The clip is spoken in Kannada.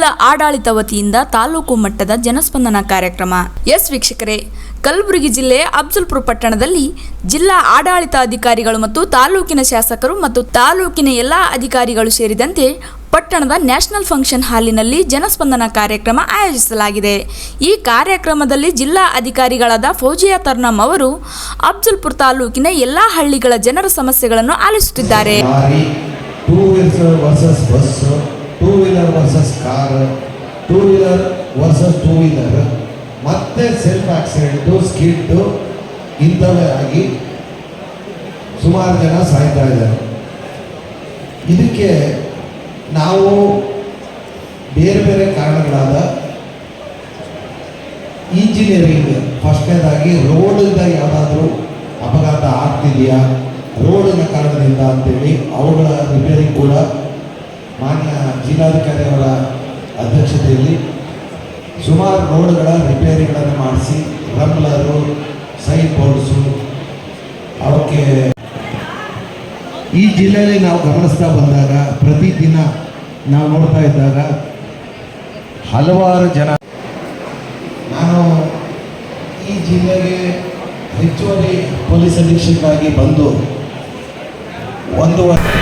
ಆಡಳಿತ ವತಿಯಿಂದ ತಾಲೂಕು ಮಟ್ಟದ ಜನಸ್ಪಂದನ ಕಾರ್ಯಕ್ರಮ. ಎಸ್ ವೀಕ್ಷಕರೇ, ಕಲಬುರಗಿ ಜಿಲ್ಲೆ ಅಫ್ಜಲ್ಪುರ ಪಟ್ಟಣದಲ್ಲಿ ಜಿಲ್ಲಾ ಆಡಳಿತ ಅಧಿಕಾರಿಗಳು ಮತ್ತು ತಾಲೂಕಿನ ಶಾಸಕರು ಮತ್ತು ತಾಲೂಕಿನ ಎಲ್ಲಾ ಅಧಿಕಾರಿಗಳು ಸೇರಿದಂತೆ ಪಟ್ಟಣದ ನ್ಯಾಷನಲ್ ಫಂಕ್ಷನ್ ಹಾಲಿನಲ್ಲಿ ಜನಸ್ಪಂದನ ಕಾರ್ಯಕ್ರಮ ಆಯೋಜಿಸಲಾಗಿದೆ. ಈ ಕಾರ್ಯಕ್ರಮದಲ್ಲಿ ಜಿಲ್ಲಾ ಅಧಿಕಾರಿಗಳಾದ ಫೌಜಿಯಾ ತರ್ನಮ್ ಅವರು ಅಫ್ಜಲ್ಪುರ ತಾಲೂಕಿನ ಎಲ್ಲಾ ಹಳ್ಳಿಗಳ ಜನರ ಸಮಸ್ಯೆಗಳನ್ನು ಆಲಿಸುತ್ತಿದ್ದಾರೆ. Two wheeler versus car two wheeler versus two wheeler ಮತ್ತೆ ಸೆಲ್ಫ್ ಆಕ್ಸಿಡೆಂಟು ಸ್ಕಿಡ್ಡು ಇಂಥವೇ ಆಗಿ ಸುಮಾರು ಜನ ಸಾಯ್ತಾ ಇದ್ದಾರೆ. ಇದಕ್ಕೆ ನಾವು ಬೇರೆ ಬೇರೆ ಕಾರಣಗಳಾದ ಇಂಜಿನಿಯರಿಂಗ್ ಫಸ್ಟ್ನೇದಾಗಿ ರೋಡಿಂದ ಯಾವುದಾದ್ರೂ ಅಪಘಾತ ಆಗ್ತಿದೆಯಾ? ರೋಡಿನ ಕಾರಣದಿಂದ ಅಂತೇಳಿ ಅವುಗಳ ರಿಪೇರಿ ಕೂಡ ಮಾನ್ಯ ಜಿಲ್ಲಾಧಿಕಾರಿ ಅಧ್ಯಕ್ಷತೆಯಲ್ಲಿ ಸುಮಾರು ರೋಡ್ಗಳ ರಿಪೇರಿಗಳನ್ನು ಮಾಡಿಸಿ ರಂಬ್ಲರು ಸೈಡ್ ಬೋರ್ಡ್ಸು, ಅವಕ್ಕೆ ಈ ಜಿಲ್ಲೆಯಲ್ಲಿ ನಾವು ಗಮನಿಸ್ತಾ ಬಂದಾಗ ಪ್ರತಿದಿನ ನಾವು ನೋಡ್ತಾ ಇದ್ದಾಗ ಹಲವಾರು ಜನ ನಾನು ಈ ಜಿಲ್ಲೆಗೆ ಹೆಚ್ಚುವರಿ ಪೊಲೀಸ್ ಅಧೀಕ್ಷಕರಾಗಿ ಬಂದು ಒಂದು ವರ್ಷ